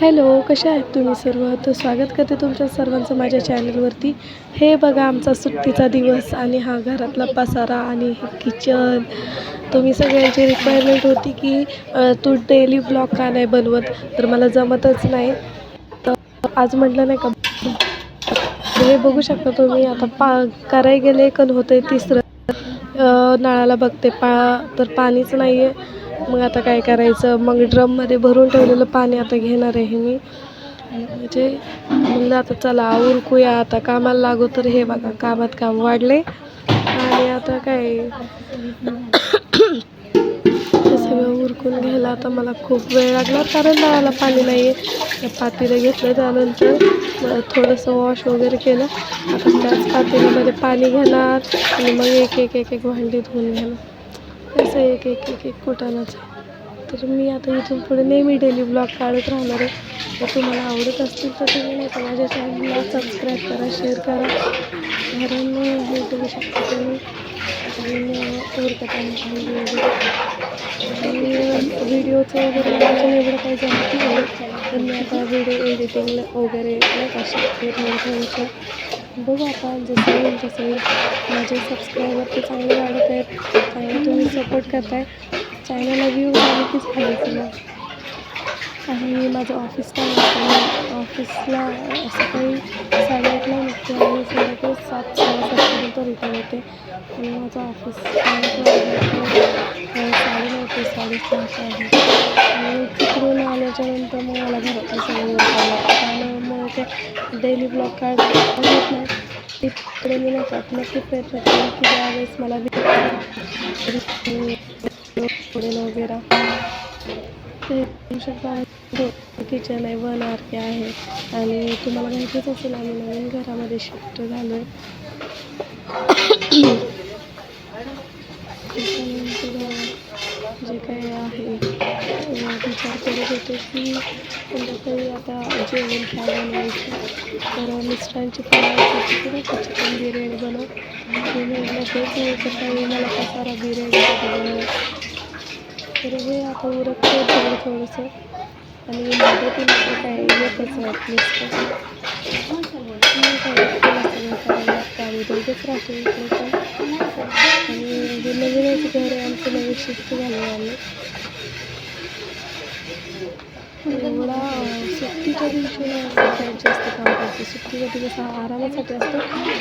Hello कशा आहेत तुम्ही सर्व? तर स्वागत करते तुमच्या सर्वांचं माझ्या चॅनलवरती. हे बघा आमचा सुट्टीचा दिवस आणि हा घरातला पसारा आणि किचन तुम्ही सगळ्यांची रिक्वायरमेंट होती की तू डेली ब्लॉग का नाही बनवत? तर मला जमतच नाही. तर आज म्हटलं नाही का हे बघू शकता तुम्ही आता पा कराय गेले कल होतं तिसरं. नळाला बघते पा तर पाणीच नाही आहे मग आता काय करायचं? मग ड्रममध्ये भरून ठेवलेलं पाणी आता घेणार आहे मी. म्हणजे म्हणलं आता चला उरकूया आता कामाला लागू तर हे बघा कामात काम वाढले. आणि आता काय? सगळं उरकून घ्यायला आता मला खूप वेळ लागला. कारण नळाला पाणी नाही आहे पातेलं घेतलं त्यानंतर थोडंसं वॉश वगैरे केलं. आता त्याच पातेल्यामध्ये पाणी घेणार आणि मग एक एक एक एक भांडी धुवून घेणार. असं एक एक एक एक कुटाणाच तर मी आता इथून पुढे नेहमी डेली ब्लॉग काढत राहणार आहे. तर तुम्हाला आवडत असतील तर तुम्ही नाही तर माझ्या चॅनलला सबस्क्राईब करा शेअर करा. कारण हे बघू शकता तुम्ही आणि आणि व्हिडिओचं वगैरे माझ्या एवढं काही जमत नाही. तर मी आता व्हिडिओ एडिटिंग वगैरे नाही का शिकते थोडं थोडंसं बघू आता जसं होईल तसं होईल माझे सबस्क्रायबर ते चांगले वाढत आहेत चांगले तुम्ही सपोर्ट करताय. चॅनलला व्ह्यू झाले की झाले आणि माझं ऑफिस काय असतं ऑफिसला सकाळी साडेआठला निघते आणि संध्याकाळी सात सहा सातपर्यंत रिटर्न येते आणि माझं ऑफिस साडेनऊ ते साडेसहाचं आहे. आणि तिकडून आल्याच्यानंतर मग मला घरातलं सगळं उरकावं लागतं त्यामुळे ते डेली ब्लॉग काढ होत नाही. तिकडे मी नसतात नक्की प्रयत्न करेन की ज्यावेळेस मला पुढे वगैरे किचन आहे वन आर के आहे. आणि तुम्हाला माहितीच असेल आम्ही नवीन घरामध्ये शिफ्ट झालो आहे जे काही विचार करत होते की संध्याकाळी आता जेवण काय बनवायचं? तर मिस्टरांची पण चिकन बिर्याणी बनव. मी म्हटलं तेच नाही सकाळी मला कसारा बिर्याणी बनव? तर हे आता उरकते थोडं थोडंसं. आणि मदतीला काय येतच नाहीत काय एकटीला सगळं आम्ही दोघंच राहतो आणि हे नवीनच घर आहे आमचं नवीन शिफ्ट झालं आम्ही. एवढा सुट्टीच्या दिवशी ना सगळ्यात जास्त काम करते. सुट्टीचा दिवस हा आरामासाठी असतो.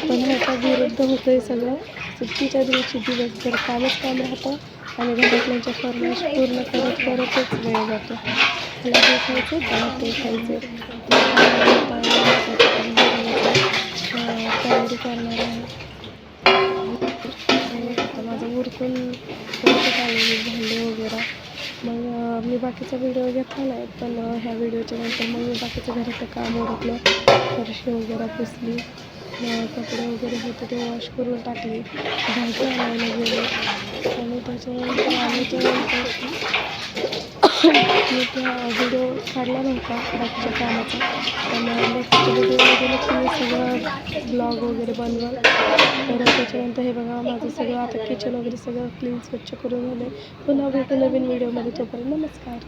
पण ह्याचा विरुद्ध होतं आहे सगळं. सुट्टीच्या दिवशी दिवसभर कामच काम राहतं आणि घरातल्यांच्या फरमाईश पूर्ण करत करतच वेळ जातो. त्याला हे खायचं त्याला ते खायचं. तयारी करणार आहे माझं उरकून उरकत आलेली भांडे वगैरे. मी बाकीचा व्हिडिओ घेतला नाही पण ह्या व्हिडिओच्या नंतर मग मी बाकीचं घराचं काम उरकलं. फरशी वगैरे पुसली. कपडे वगैरे होते ते वॉश करून टाकले. भाजी आणायला गेले. आणि त्याच्यानंतर आम्ही ते मी त्या व्हिडिओ काढला नव्हता बाकीच्या कामाचा. पण बाकीच्या व्हिडिओमध्ये नक्की मी सगळं ब्लॉग वगैरे बनवलं. तर त्याच्यानंतर हे बघा माझं सगळं आता किचन वगैरे सगळं क्लीन स्वच्छ करून झालं पुन्हा भेटू नवीन व्हिडिओमध्ये. तोपर्यंत नमस्कार.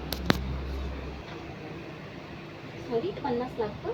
पन्नास लागतं.